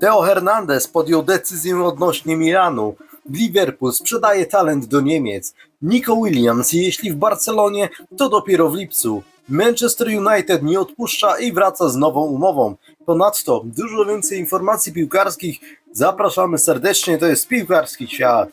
Theo Hernandez podjął decyzję odnośnie Milanu. Liverpool sprzedaje talent do Niemiec. Nico Williams, jeśli w Barcelonie, to dopiero w lipcu. Manchester United nie odpuszcza i wraca z nową umową. Ponadto dużo więcej informacji piłkarskich. Zapraszamy serdecznie, to jest Piłkarski Świat.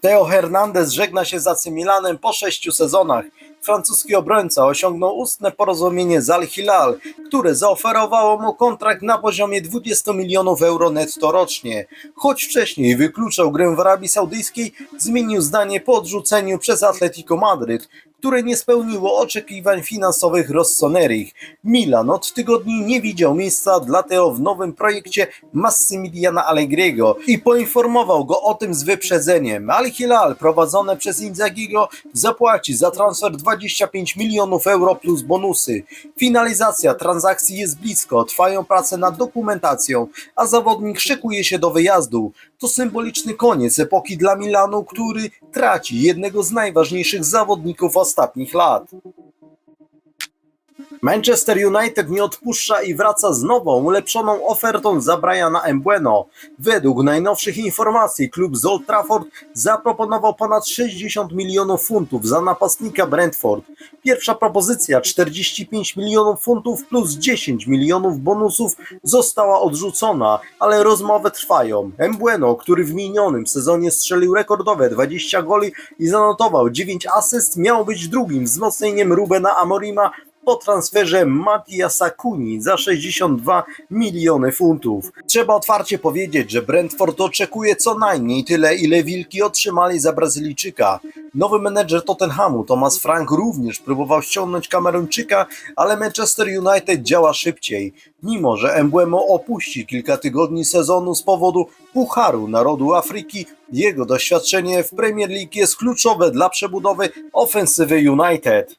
Theo Hernandez żegna się z AC Milanem po sześciu sezonach. Francuski obrońca osiągnął ustne porozumienie z Al Hilal, które zaoferowało mu kontrakt na poziomie 20 milionów euro netto rocznie. Choć wcześniej wykluczał grę w Arabii Saudyjskiej, zmienił zdanie po odrzuceniu przez Atletico Madryt, które nie spełniło oczekiwań finansowych Rossoneri. Milan od tygodni nie widział miejsca dla Theo w nowym projekcie Massimiliana Allegriego i poinformował go o tym z wyprzedzeniem. Al Hilal prowadzone przez Inzagigo zapłaci za transfer 25 milionów euro plus bonusy. Finalizacja transakcji jest blisko, trwają prace nad dokumentacją, a zawodnik szykuje się do wyjazdu. To symboliczny koniec epoki dla Milanu, który traci jednego z najważniejszych zawodników ostatnich lat. Manchester United nie odpuszcza i wraca z nową, ulepszoną ofertą za Briana Embueno. Według najnowszych informacji klub z Old Trafford zaproponował ponad 60 milionów funtów za napastnika Brentford. Pierwsza propozycja 45 milionów funtów plus 10 milionów bonusów została odrzucona, ale rozmowy trwają. Embueno, który w minionym sezonie strzelił rekordowe 20 goli i zanotował 9 asyst, miał być drugim wzmocnieniem Rubena Amorima po transferze Matiasa Kuni za 62 miliony funtów. Trzeba otwarcie powiedzieć, że Brentford oczekuje co najmniej tyle, ile Wilki otrzymali za Brazylijczyka. Nowy menedżer Tottenhamu, Thomas Frank, również próbował ściągnąć Kameruńczyka, ale Manchester United działa szybciej. Mimo, że Embuemo opuści kilka tygodni sezonu z powodu Pucharu Narodu Afryki, jego doświadczenie w Premier League jest kluczowe dla przebudowy ofensywy United.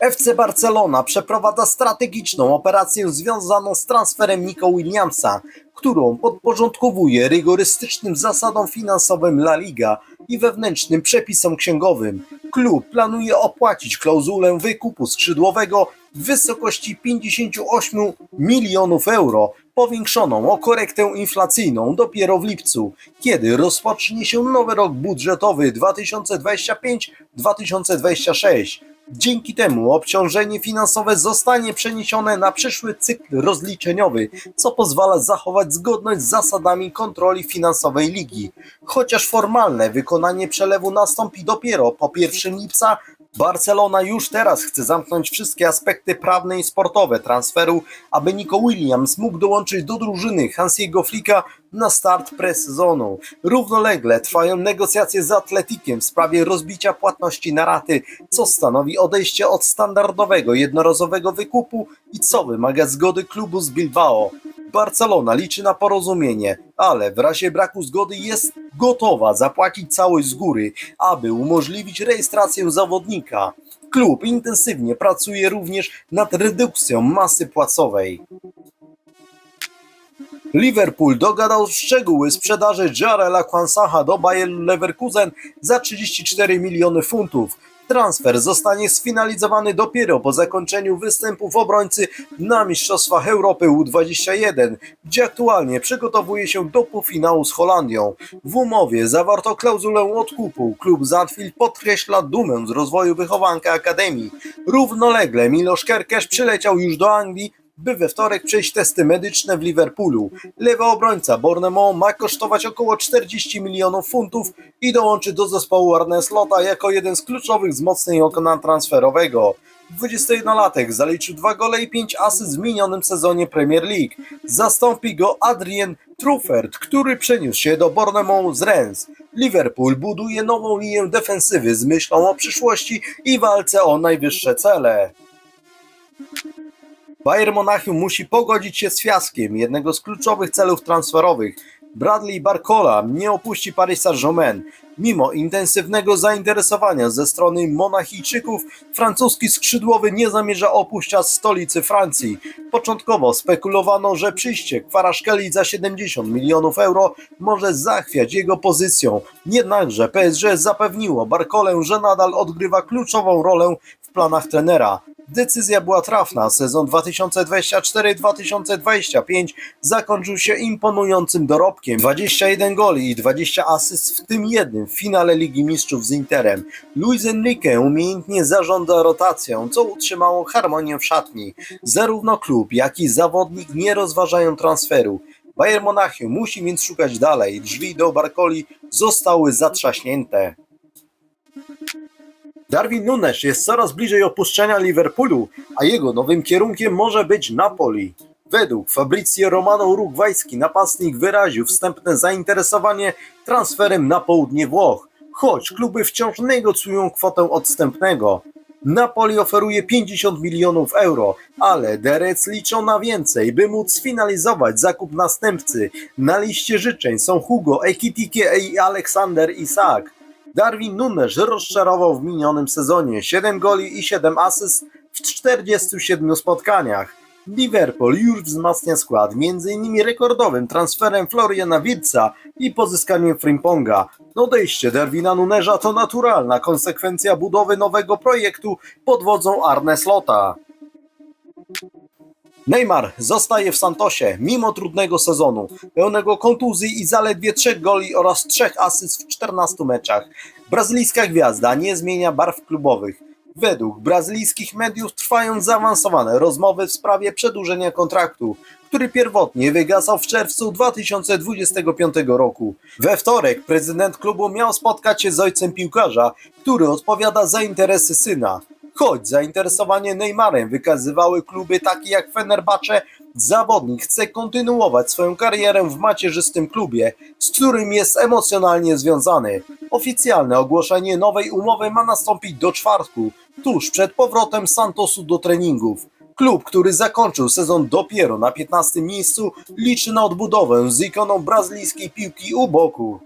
FC Barcelona przeprowadza strategiczną operację związaną z transferem Nico Williamsa, którą podporządkowuje rygorystycznym zasadom finansowym La Liga i wewnętrznym przepisom księgowym. Klub planuje opłacić klauzulę wykupu skrzydłowego w wysokości 58 milionów euro, powiększoną o korektę inflacyjną dopiero w lipcu, kiedy rozpocznie się nowy rok budżetowy 2025-2026. Dzięki temu obciążenie finansowe zostanie przeniesione na przyszły cykl rozliczeniowy, co pozwala zachować zgodność z zasadami kontroli finansowej ligi. Chociaż formalne wykonanie przelewu nastąpi dopiero po 1 lipca, Barcelona już teraz chce zamknąć wszystkie aspekty prawne i sportowe transferu, aby Nico Williams mógł dołączyć do drużyny Hansiego Flicka na start presezonu. Równolegle trwają negocjacje z Atletikiem w sprawie rozbicia płatności na raty, co stanowi odejście od standardowego jednorazowego wykupu i co wymaga zgody klubu z Bilbao. Barcelona liczy na porozumienie, ale w razie braku zgody jest gotowa zapłacić całość z góry, aby umożliwić rejestrację zawodnika. Klub intensywnie pracuje również nad redukcją masy płacowej. Liverpool dogadał szczegóły sprzedaży Jarela Kwansaha do Bayer Leverkusen za 34 miliony funtów. Transfer zostanie sfinalizowany dopiero po zakończeniu występów obrońcy na Mistrzostwach Europy U21, gdzie aktualnie przygotowuje się do półfinału z Holandią. W umowie zawarto klauzulę odkupu. Klub Zandfield podkreśla dumę z rozwoju wychowanka Akademii. Równolegle Milosz Kerkesz przyleciał już do Anglii, by we wtorek przejść testy medyczne w Liverpoolu. Lewy obrońca Bournemouth ma kosztować około 40 milionów funtów i dołączy do zespołu Arne Slota jako jeden z kluczowych wzmocnień okna transferowego. 21-latek zaliczył dwa gole i 5 asyst w minionym sezonie Premier League. Zastąpi go Adrien Truffert, który przeniósł się do Bournemouth z Rennes. Liverpool buduje nową linię defensywy z myślą o przyszłości i walce o najwyższe cele. Bayern Monachium musi pogodzić się z fiaskiem jednego z kluczowych celów transferowych. Bradley Barcola nie opuści Paris Saint-Germain. Mimo intensywnego zainteresowania ze strony Monachijczyków, francuski skrzydłowy nie zamierza opuszczać stolicy Francji. Początkowo spekulowano, że przyjście Kwaraszkeli za 70 milionów euro może zachwiać jego pozycją. Jednakże PSG zapewniło Barkolę, że nadal odgrywa kluczową rolę w planach trenera. Decyzja była trafna. Sezon 2024-2025 zakończył się imponującym dorobkiem. 21 goli i 20 asyst, w tym jednym w finale Ligi Mistrzów z Interem. Luis Enrique umiejętnie zarządza rotacją, co utrzymało harmonię w szatni. Zarówno klub, jak i zawodnik nie rozważają transferu. Bayern Monachium musi więc szukać dalej. Drzwi do Barcoli zostały zatrzaśnięte. Darwin Nunes jest coraz bliżej opuszczenia Liverpoolu, a jego nowym kierunkiem może być Napoli. Według Fabrizio Romano urugwajski napastnik wyraził wstępne zainteresowanie transferem na południe Włoch, choć kluby wciąż negocjują kwotę odstępnego. Napoli oferuje 50 milionów euro, ale Derec liczą na więcej, by móc sfinalizować zakup następcy. Na liście życzeń są Hugo Ekitike i Aleksander Isak. Darwin Nunes rozczarował w minionym sezonie 7 goli i 7 asyst w 47 spotkaniach. Liverpool już wzmacnia skład m.in. rekordowym transferem Floriana Wirtza i pozyskaniem Frimponga. Odejście Darwina Nunesa to naturalna konsekwencja budowy nowego projektu pod wodzą Arne Slota. Neymar zostaje w Santosie mimo trudnego sezonu, pełnego kontuzji i zaledwie 3 goli oraz 3 asyst w 14 meczach. Brazylijska gwiazda nie zmienia barw klubowych. Według brazylijskich mediów trwają zaawansowane rozmowy w sprawie przedłużenia kontraktu, który pierwotnie wygasał w czerwcu 2025 roku. We wtorek prezydent klubu miał spotkać się z ojcem piłkarza, który odpowiada za interesy syna. Choć zainteresowanie Neymarem wykazywały kluby takie jak Fenerbahce, zawodnik chce kontynuować swoją karierę w macierzystym klubie, z którym jest emocjonalnie związany. Oficjalne ogłoszenie nowej umowy ma nastąpić do czwartku, tuż przed powrotem Santosu do treningów. Klub, który zakończył sezon dopiero na 15 miejscu, liczy na odbudowę z ikoną brazylijskiej piłki u boku.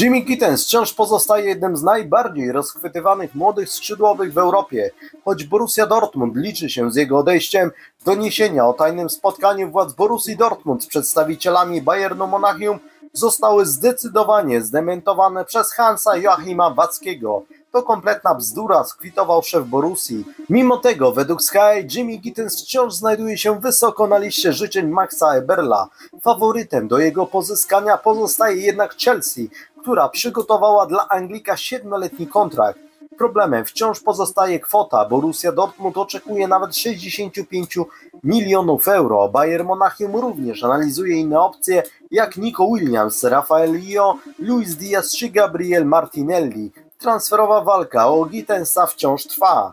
Jimmy Gittens wciąż pozostaje jednym z najbardziej rozchwytywanych młodych skrzydłowych w Europie. Choć Borussia Dortmund liczy się z jego odejściem, doniesienia o tajnym spotkaniu władz Borussii Dortmund z przedstawicielami Bayernu Monachium zostały zdecydowanie zdementowane przez Hansa Joachima Wackiego. To kompletna bzdura, skwitował szef Borussii. Mimo tego, według Sky, Jimmy Gittens wciąż znajduje się wysoko na liście życzeń Maxa Eberla. Faworytem do jego pozyskania pozostaje jednak Chelsea, która przygotowała dla Anglika siedmioletni kontrakt. Problemem wciąż pozostaje kwota. Borussia Dortmund oczekuje nawet 65 milionów euro. Bayern Monachium również analizuje inne opcje, jak Nico Williams, Rafael Lio, Luis Diaz czy Gabriel Martinelli. Transferowa walka o Gittensa wciąż trwa.